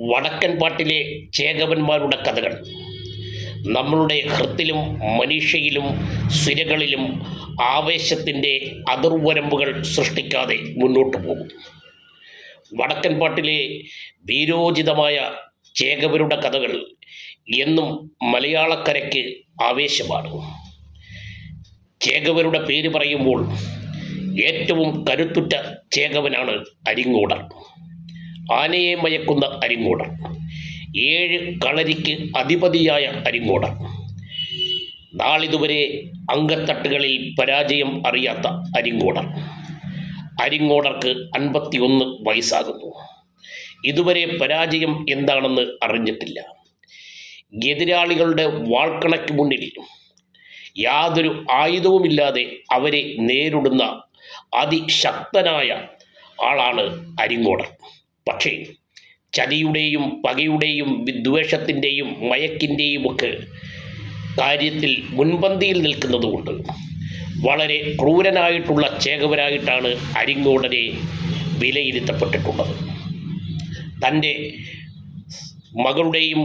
വടക്കൻ പാട്ടിലെ ചേകവന്മാരുടെ കഥകൾ. നമ്മളുടെ ഹൃത്തിലും മനീഷയിലും സിരകളിലും ആവേശത്തിന്റെ അതിർവരമ്പുകൾ സൃഷ്ടിക്കാതെ മുന്നോട്ട് പോകും. വടക്കൻ പാട്ടിലെ വീരോചിതമായ ചേകവരുടെ കഥകൾ എന്നും മലയാളക്കരയ്ക്ക് ആവേശമാണ്. ചേകവരുടെ പേര് പറയുമ്പോൾ ഏറ്റവും കരുത്തുറ്റ ചേകവനാണ് അരിങ്ങോടർ ആനയെ മയക്കുന്ന അരിങ്ങോടർ ഏഴ് കളരിക്ക് അധിപതിയായ അരിങ്ങോട. നാളിതുവരെ അങ്കത്തട്ടുകളിൽ പരാജയം അറിയാത്ത അരിങ്ങോടർ അരിങ്ങോടർക്ക് അൻപത്തിയൊന്ന് വയസ്സാകുന്നു. ഇതുവരെ പരാജയം എന്താണെന്ന് അറിഞ്ഞിട്ടില്ല. എതിരാളികളുടെ വാൾക്കണയ്ക്ക് മുന്നിൽ യാതൊരു ആയുധവുമില്ലാതെ അവരെ നേരിടുന്ന അതിശക്തനായ ആളാണ് അരിങ്ങോടർ പക്ഷേ ചതിയുടെയും പകയുടെയും വിദ്വേഷത്തിന്റെയും മയക്കിന്റെയും ഒക്കെ കാര്യത്തിൽ മുൻപന്തിയിൽ നിൽക്കുന്നതുകൊണ്ട് വളരെ ക്രൂരനായിട്ടുള്ള ചേകവരായിട്ടാണ് അരിങ്ങോടനെ വിലയിരുത്തപ്പെട്ടിട്ടുള്ളത്. തന്റെ മകളുടെയും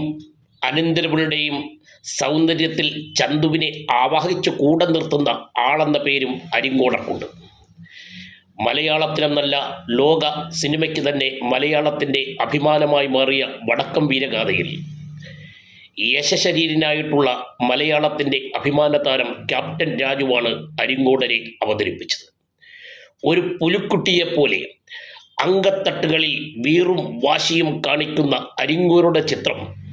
അനന്തരവളുടെയും സൗന്ദര്യത്തിൽ ചന്തുവിനെ ആവാഹിച്ച് കൂടെ നിർത്തുന്ന ആളെന്ന പേരും അരിങ്ങോടർക്കുണ്ട് മലയാളത്തിലെന്നല്ല ലോക സിനിമയ്ക്ക് തന്നെ മലയാളത്തിന്റെ അഭിമാനമായി മാറിയ വടക്കം വീരഗാഥയിൽ. യശശരീരനായിട്ടുള്ള മലയാളത്തിന്റെ അഭിമാന താരം ക്യാപ്റ്റൻ രാജുവാണ് അരിങ്ങോടനെ അവതരിപ്പിച്ചത്. ഒരു പുലിക്കുട്ടിയെപ്പോലെ അങ്കത്തട്ടുകളിൽ വീറും വാശിയും കാണിക്കുന്ന അരിങ്ങൂരുടെ ചിത്രം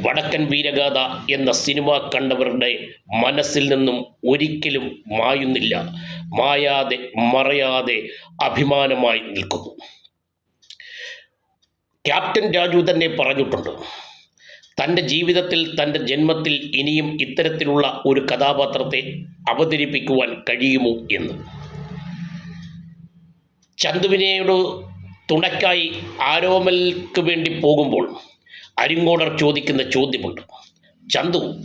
വടക്കൻ വീരഗാഥ എന്ന സിനിമ കണ്ടവരുടെ മനസ്സിൽ നിന്നും ഒരിക്കലും മായുന്നില്ല. മായാതെ മറയാതെ അഭിമാനമായി നിൽക്കുന്നു. ക്യാപ്റ്റൻ രാജു തന്നെ പറഞ്ഞിട്ടുണ്ട് തന്റെ ജീവിതത്തിൽ തന്റെ ജന്മത്തിൽ ഇനിയും ഇത്തരത്തിലുള്ള ഒരു കഥാപാത്രത്തെ അവതരിപ്പിക്കുവാൻ കഴിയുമോ എന്ന്. ചന്തുവിനെയോട് തുണയ്ക്കായി ആരോമൽക്ക് വേണ്ടി പോകുമ്പോൾ അരിങ്ങോടർ ചോദിക്കുന്ന ചോദ്യമുണ്ട്. ചന്തു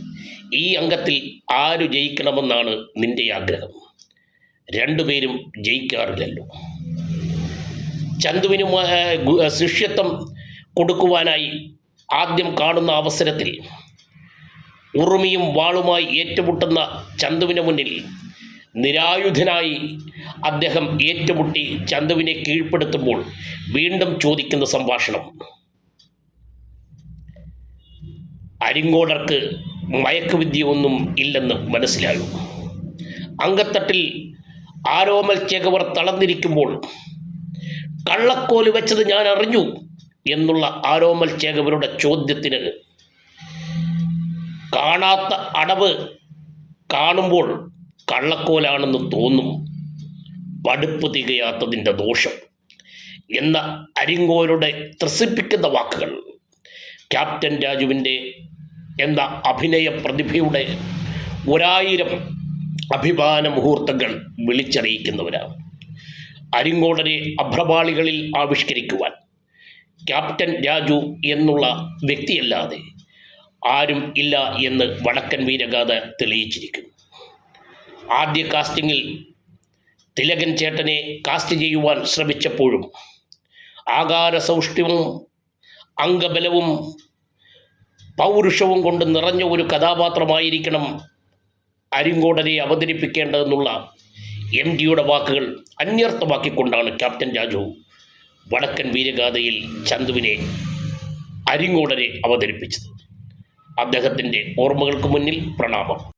ഈ അംഗത്തിൽ ആര് ജയിക്കണമെന്നാണ് നിന്റെ ആഗ്രഹം? രണ്ടുപേരും ജയിക്കാറില്ലല്ലോ. ചന്തുവിന് ശിഷ്യത്വം കൊടുക്കുവാനായി ആദ്യം കാണുന്ന അവസരത്തിൽ ഉറുമിയും വാളുമായി ഏറ്റുമുട്ടുന്ന ചന്തുവിന് മുന്നിൽ നിരായുധനായി അദ്ദേഹം ഏറ്റുമുട്ടി ചന്തുവിനെ കീഴ്പ്പെടുത്തുമ്പോൾ വീണ്ടും ചോദിക്കുന്ന സംഭാഷണം. അരിങ്ങോടർക്ക് മയക്കുവിദ്യ ഒന്നും ഇല്ലെന്ന് മനസ്സിലാകും. അങ്കത്തട്ടിൽ ആരോമൽ ചേകവർ തളർന്നിരിക്കുമ്പോൾ കള്ളക്കോൽ വെച്ചത് ഞാൻ അറിഞ്ഞു എന്നുള്ള ആരോമൽ ചേകവരുടെ ചോദ്യത്തിന് കാണാത്ത അടവ് കാണുമ്പോൾ കള്ളക്കോലാണെന്ന് തോന്നും. പഠിപ്പ് തികയാത്തതിന്റെ ദോഷം എന്ന അരിങ്ങോരുടെ ത്രസിപ്പിക്കുന്ന വാക്കുകൾ ക്യാപ്റ്റൻ രാജുവിന്റെ എന്ന അഭിനയ പ്രതിഭയുടെ ഒരായിരം അഭിമാന മുഹൂർത്തങ്ങൾ വിളിച്ചറിയിക്കുന്നവരാണ്. അരിങ്ങോടനെ അഭ്രപാളികളിൽ ആവിഷ്കരിക്കുവാൻ ക്യാപ്റ്റൻ രാജു എന്നുള്ള വ്യക്തിയല്ലാതെ ആരും ഇല്ല എന്ന് വടക്കൻ വീരഗാഥ തെളിയിച്ചിരിക്കുന്നു. ആദ്യ കാസ്റ്റിങ്ങിൽ തിലകൻ ചേട്ടനെ കാസ്റ്റ് ചെയ്യുവാൻ ശ്രമിച്ചപ്പോഴും ആകാര സൗഷ്ഠ്യവും അംഗബലവും പൗരുഷവും കൊണ്ട് നിറഞ്ഞ ഒരു കഥാപാത്രമായിരിക്കണം അരിങ്കോടനെ അവതരിപ്പിക്കേണ്ടതെന്നുള്ള എം ഡിയുടെ വാക്കുകൾ അന്യർത്ഥമാക്കിക്കൊണ്ടാണ് ക്യാപ്റ്റൻ രാജു വടക്കൻ വീരഗാഥയിൽ ചന്തുവിനെ അരിങ്ങോടനെ അവതരിപ്പിച്ചത്. അദ്ദേഹത്തിന്റെ ഓർമ്മകൾക്ക് മുന്നിൽ പ്രണാമം.